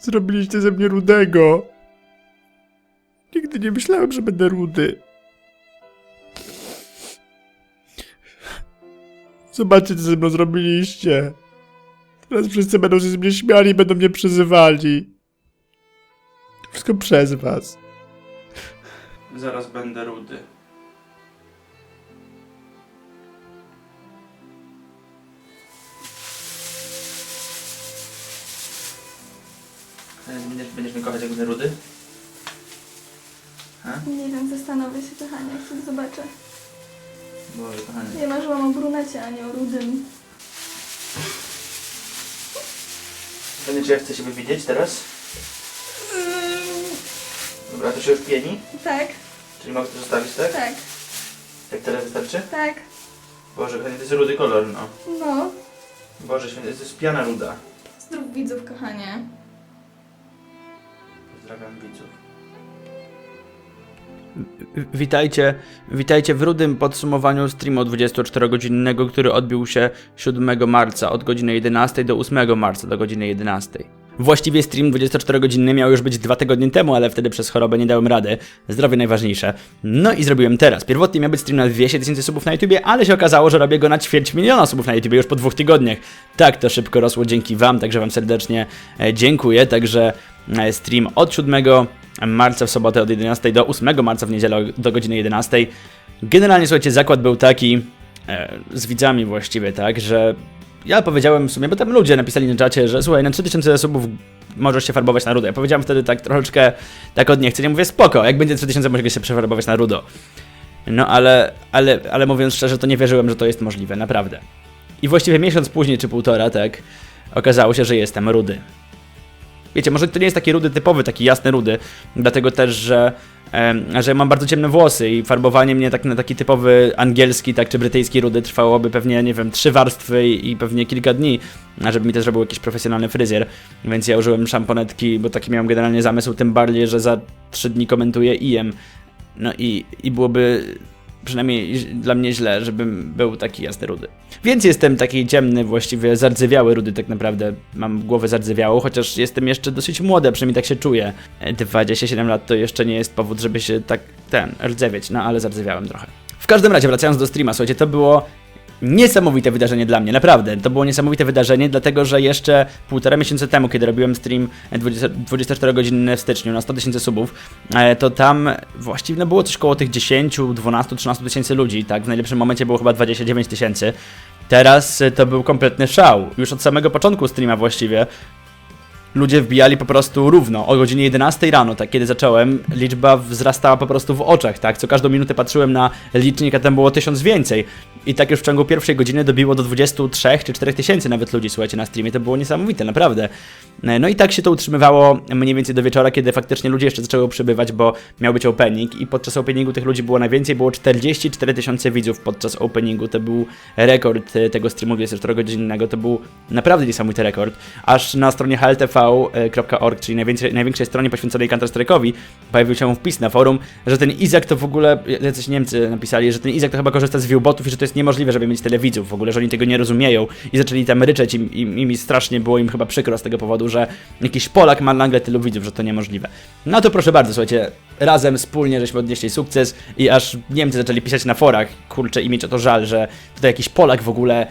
Zrobiliście ze mnie rudego. Nigdy nie myślałem, że będę rudy. Zobaczcie, co ze mną zrobiliście. Teraz wszyscy będą się z mnie śmiali i będą mnie przyzywali. Wszystko przez was. Zaraz będę rudy. Będziesz, będziesz mnie kochać jak będę rudy? Nie wiem, zastanowię się, kochanie, jak zobaczę. Boże, kochany. Ja marzyłam o brunecie, a nie o rudym. Pewnie, czy ja chcę siebie widzieć teraz? Dobra, to się już pieni? Tak, Czyli mogę to zostawić, tak? tak, Jak teraz wystarczy? tak. Boże, kochanie, to jest rudy kolor, no. No. Boże, święty, to jest piana ruda. Zdrów widzów, kochanie. Pozdrawiam widzów. Witajcie, witajcie w rudym podsumowaniu streamu 24-godzinnego, który odbił się 7 marca od godziny 11 do 8 marca do godziny 11. Właściwie stream 24-godzinny miał już być dwa tygodnie temu, ale wtedy przez chorobę nie dałem rady. Zdrowie najważniejsze. No i zrobiłem teraz. Pierwotnie miał być stream na 200 tysięcy subów na YouTubie, ale się okazało, że robię go na ćwierć miliona subów na YouTubie już po dwóch tygodniach. Tak, to szybko rosło dzięki wam, także wam serdecznie e, dziękuję. Także e, stream od 7 marca w sobotę od 11 do 8 marca w niedzielę do godziny 11. Generalnie słuchajcie, zakład był taki e, z widzami właściwie, tak, że ja powiedziałem w sumie, bo tam ludzie napisali na czacie, że słuchaj, na 3000 subów możesz się farbować na rudo. Ja powiedziałem wtedy tak troszeczkę tak od niechcenia, mówię spoko, jak będzie 3000 mogę się przefarbować na rudo. No ale, ale, ale mówiąc szczerze, to nie wierzyłem, że to jest możliwe, naprawdę. I właściwie miesiąc później, czy półtora, tak, okazało się, że jestem rudy. Wiecie, może to nie jest taki rudy typowy, taki jasny rudy, dlatego też, że, że mam bardzo ciemne włosy i farbowanie mnie tak na taki typowy angielski, tak czy brytyjski rudy trwałoby pewnie, nie wiem, trzy warstwy i pewnie kilka dni, żeby mi też zrobił jakiś profesjonalny fryzjer, więc ja użyłem szamponetki, bo taki miałem generalnie zamysł, tym bardziej, że za trzy dni komentuję IM, no i, i byłoby przynajmniej dla mnie źle, żebym był taki jasny rudy. Więc jestem taki ciemny, właściwie zardzewiały rudy tak naprawdę. Mam głowę zardzewiałą, chociaż jestem jeszcze dosyć młody, przynajmniej tak się czuję. E, 27 lat to jeszcze nie jest powód, żeby się tak ten rdzewieć, no ale zardzewiałem trochę. W każdym razie, wracając do streama, słuchajcie, to było niesamowite wydarzenie dla mnie, naprawdę. To było niesamowite wydarzenie, dlatego że jeszcze półtora miesiąca temu, kiedy robiłem stream 20 24-godzinny w styczniu na 100 tysięcy subów, e, to tam właściwie było coś koło tych 10, 12, 13 tysięcy ludzi, tak? W najlepszym momencie było chyba 29 tysięcy. Teraz e, to był kompletny szał. Już od samego początku streama właściwie ludzie wbijali po prostu równo. O godzinie 11 rano, tak kiedy zacząłem, liczba wzrastała po prostu w oczach, tak? Co każdą minutę patrzyłem na licznik, a tam było tysiąc więcej. I tak już w ciągu pierwszej godziny dobiło do 23 czy 4 tysięcy nawet ludzi, słuchajcie, na streamie. To było niesamowite, naprawdę. E, No i tak się to utrzymywało mniej więcej do wieczora, kiedy faktycznie ludzie jeszcze zaczęły przybywać, bo miał być opening i podczas openingu tych ludzi było najwięcej, było 44 tysiące widzów podczas openingu. To był rekord e, tego streamu 24-godzinnego, to był naprawdę niesamowity rekord. Aż na stronie hltv.org, czyli największej, największej stronie poświęconej Counter-Strike'owi, pojawił się wpis na forum, że ten Izak to w ogóle, jacyś Niemcy napisali, że ten Izak to chyba korzysta z viewbotów i że to jest niemożliwe, żeby mieć tyle widzów w ogóle, że oni tego nie rozumieją i zaczęli tam ryczeć i, i, i strasznie było im chyba przykro z tego powodu, że jakiś Polak ma nagle tylu widzów, że to niemożliwe. No to proszę bardzo, słuchajcie, razem wspólnie żeśmy odnieśli sukces i aż Niemcy zaczęli pisać na forach, kurczę, i mieć o to żal, że tutaj jakiś Polak w ogóle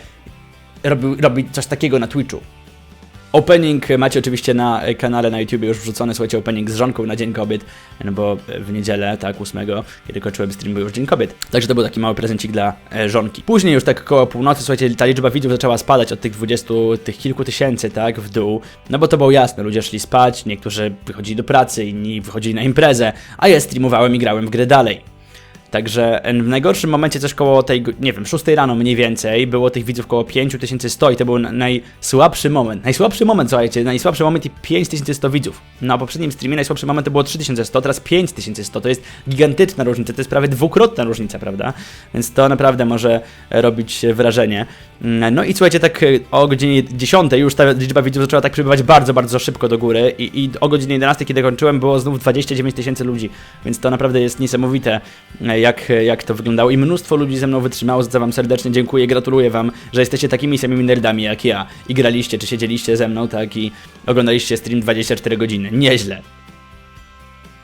robił, robi coś takiego na Twitchu. Opening macie oczywiście na kanale na YouTube już wrzucony, słuchajcie, opening z żonką na Dzień Kobiet, no bo w niedzielę, tak, 8, kiedy kończyłem stream, był już Dzień Kobiet. Także to był taki mały prezencik dla e, żonki. Później już tak koło północy, słuchajcie, ta liczba widzów zaczęła spadać od tych 20, tych kilku tysięcy, tak, w dół, no bo to było jasne, ludzie szli spać, niektórzy wychodzili do pracy, inni wychodzili na imprezę, a ja streamowałem i grałem w gry dalej. Także w najgorszym momencie coś koło tej, nie wiem, 6 rano mniej więcej, było tych widzów koło 5100 i to był na- najsłabszy moment. Najsłabszy moment, słuchajcie, najsłabszy moment i 5100 widzów. Na poprzednim streamie najsłabszy moment to było 3100, teraz 5100, to jest gigantyczna różnica, to jest prawie dwukrotna różnica, prawda? Więc to naprawdę może robić wrażenie. Mm, No i słuchajcie, tak y, o godzinie 10 już ta liczba widzów zaczęła tak przybywać bardzo, bardzo szybko do góry i, i o godzinie 11, kiedy kończyłem, było znów 29 tysięcy ludzi, więc to naprawdę jest niesamowite, e, e, jak, jak to wyglądało i mnóstwo ludzi ze mną wytrzymało, za co wam serdecznie dziękuję, gratuluję wam, że jesteście takimi samymi nerdami jak ja i graliście, czy siedzieliście ze mną, tak, i oglądaliście stream 24 godziny. Nieźle.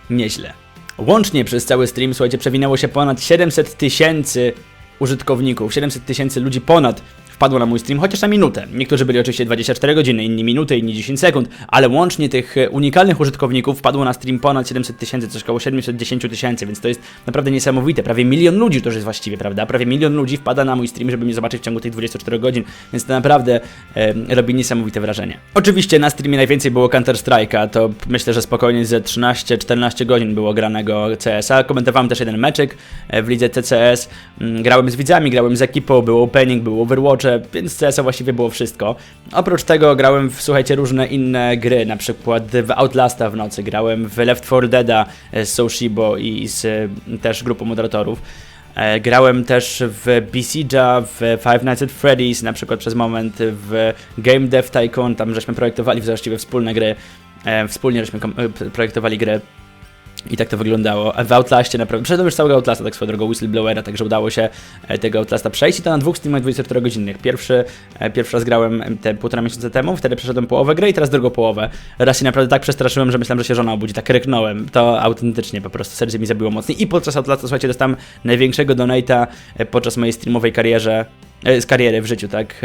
Nieźle. Łącznie przez cały stream, słuchajcie, przewinęło się ponad 700 tysięcy użytkowników, 700 tysięcy ludzi ponad wpadło na mój stream, chociaż na minutę. Niektórzy byli oczywiście 24 godziny, inni minuty, inni 10 sekund, ale łącznie tych e, unikalnych użytkowników wpadło na stream ponad 700 tysięcy, coś około 710 tysięcy, więc to jest naprawdę niesamowite. Prawie milion ludzi to już jest właściwie, prawda? Prawie milion ludzi wpada na mój stream, żeby mnie zobaczyć w ciągu tych 24 godzin, więc to naprawdę e, robi niesamowite wrażenie. Oczywiście na streamie najwięcej było Counter Strike'a, to myślę, że spokojnie ze 13-14 godzin było granego CS-a. Komentowałem też jeden meczek e, w lidze TCS, Mm, grałem z widzami, grałem z ekipą, był opening, był Overwatch, więc CS-a właściwie było wszystko. Oprócz tego grałem w, słuchajcie, różne inne gry, na przykład w Outlasta w nocy, grałem w Left 4 Deada z Soshibo i z e, też grupą moderatorów. E, Grałem też w Besiege'a, w Five Nights at Freddy's, na przykład przez moment w Game Dev Tycoon, tam żeśmy projektowali właściwie wspólne gry, e, wspólnie żeśmy e, projektowali grę i tak to wyglądało. W Outlaście naprawdę, przeszedłem już całego Outlasta, tak swoją drogą, Whistleblowera, także udało się e, tego Outlasta przejść i to na dwóch streamach 24-godzinnych. Pierwszy, e, pierwszy raz grałem em, te półtora miesiąca temu, wtedy przeszedłem połowę gry i teraz drugą połowę. Raz się naprawdę tak przestraszyłem, że myślałem, że się żona obudzi, tak ryknąłem. To autentycznie po prostu serce mi zabiło mocniej. I podczas Outlasta, słuchajcie, dostałem największego donata e, podczas mojej streamowej karierze, z kariery w życiu, tak.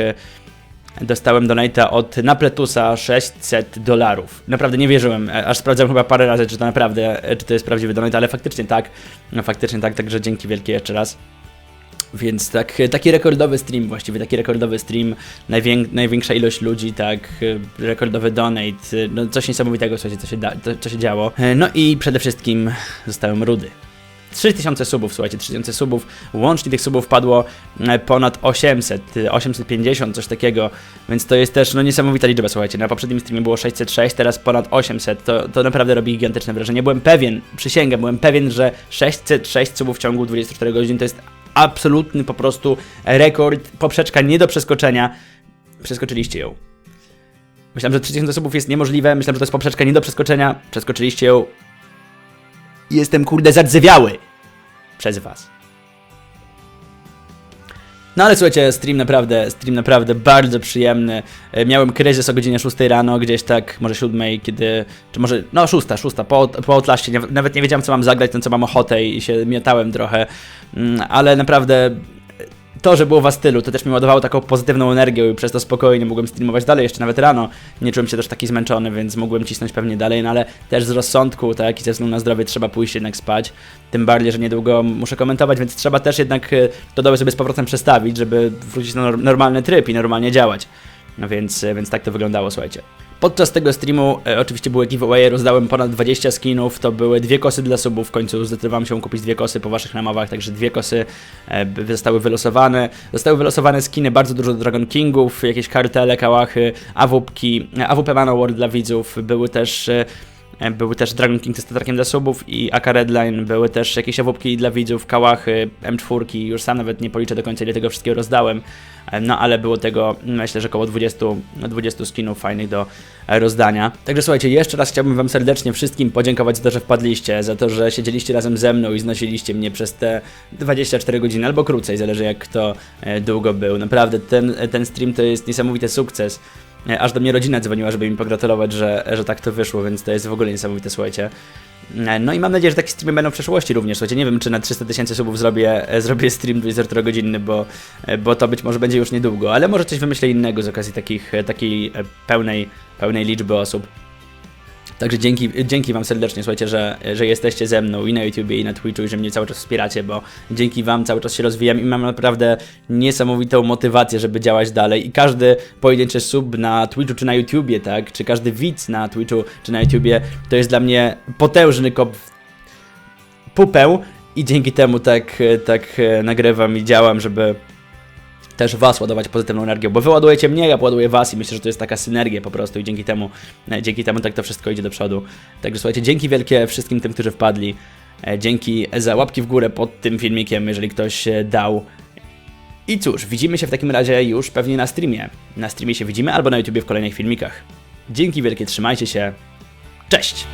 Dostałem donata od Napletusa 600 dolarów. Naprawdę nie wierzyłem, e, aż sprawdzałem chyba parę razy, czy to naprawdę, e, czy to jest prawdziwy donate, ale faktycznie tak, no faktycznie tak, także dzięki wielkie jeszcze raz. Więc tak, e, taki rekordowy stream właściwie, taki rekordowy stream, najwięk, największa ilość ludzi, tak, rekordowy donate, no coś niesamowitego, słuchajcie, co się, da, to, co się działo. No i przede wszystkim zostałem rudy. 3000 subów, słuchajcie, 3000 subów. Łącznie tych subów padło e, ponad 800, e, 850, coś takiego, więc to jest też no, niesamowita liczba, słuchajcie. Na poprzednim streamie było 606, teraz ponad 800. To, to naprawdę robi gigantyczne wrażenie. Byłem pewien, przysięgam, byłem pewien, że 606 subów w ciągu 24 godzin to jest absolutny po prostu rekord, poprzeczka nie do przeskoczenia. Przeskoczyliście ją. Myślałem, że 3000 subów jest niemożliwe, myślałem, że to jest poprzeczka nie do przeskoczenia. Przeskoczyliście ją. Jestem kurde zardzewiały przez was. No ale słuchajcie, stream naprawdę, stream naprawdę bardzo przyjemny. E, Miałem kryzys o godzinie 6 rano, gdzieś tak, może 7, kiedy, czy może, no 6, 6, po, po Outlaście, nawet nie wiedziałem co mam zagrać, ten co mam ochotę i się miotałem trochę, Mm, ale naprawdę to, że było w stylu, to też mi ładowało taką pozytywną energię i przez to spokojnie mogłem streamować dalej, jeszcze nawet rano. Nie czułem się też taki zmęczony, więc mogłem cisnąć pewnie dalej, no ale też z rozsądku, tak, i ze względu na zdrowie trzeba pójść jednak spać. Tym bardziej, że niedługo muszę komentować, więc trzeba też jednak e, to dobre sobie z powrotem przestawić, żeby wrócić na nor- normalny tryb i normalnie działać. No więc, e, więc tak to wyglądało, słuchajcie. Podczas tego streamu e, oczywiście były giveaway, rozdałem ponad 20 skinów, to były dwie kosy dla subów, w końcu zdecydowałem się kupić dwie kosy po waszych namowach, także dwie kosy e, zostały wylosowane. Zostały wylosowane skiny, bardzo dużo Dragon Kingów, jakieś kartele, kałachy, AWP-ki, e, AWP Man Award dla widzów, były też... e, Były też Dragon King z statrakiem dla subów i AK Redline, były też jakieś awupki dla widzów, kałachy, M4, już sam nawet nie policzę do końca ile tego wszystkiego rozdałem, E, no ale było tego myślę, że około 20, 20 skinów fajnych do e, rozdania. Także słuchajcie, jeszcze raz chciałbym wam serdecznie wszystkim podziękować za to, że wpadliście, za to, że siedzieliście razem ze mną i znosiliście mnie przez te 24 godziny albo krócej, zależy jak kto e, długo był. Naprawdę ten, ten stream to jest niesamowity sukces. E, Aż do mnie rodzina dzwoniła, żeby mi pogratulować, że, że tak to wyszło, więc to jest w ogóle niesamowite, słuchajcie. E, No i mam nadzieję, że takie streamy będą w przyszłości również. Słuchajcie, nie wiem, czy na 300 tysięcy subów zrobię, e, zrobię stream 24-godzinny, bo, bo to być może będzie już niedługo, ale może coś wymyślę innego z okazji takich, takiej pełnej, pełnej liczby osób. Także dzięki, dzięki Wam serdecznie, słuchajcie, że, że jesteście ze mną i na YouTubie, i na Twitchu, i że mnie cały czas wspieracie, bo dzięki Wam cały czas się rozwijam i mam naprawdę niesamowitą motywację, żeby działać dalej. I każdy pojedynczy sub na Twitchu czy na YouTubie, tak, czy każdy widz na Twitchu czy na YouTubie, to jest dla mnie potężny kop w pupę i dzięki temu tak, tak e, nagrywam i działam, żeby też was ładować pozytywną energią, bo wy ładujecie mnie, ja ładuję was i myślę, że to jest taka synergia po prostu i dzięki temu, e, dzięki temu tak to wszystko idzie do przodu. Także słuchajcie, dzięki wielkie wszystkim tym, którzy wpadli. E, Dzięki za łapki w górę pod tym filmikiem, jeżeli ktoś dał. I cóż, widzimy się w takim razie już pewnie na streamie. Na streamie się widzimy albo na YouTubie w kolejnych filmikach. Dzięki wielkie, trzymajcie się. Cześć!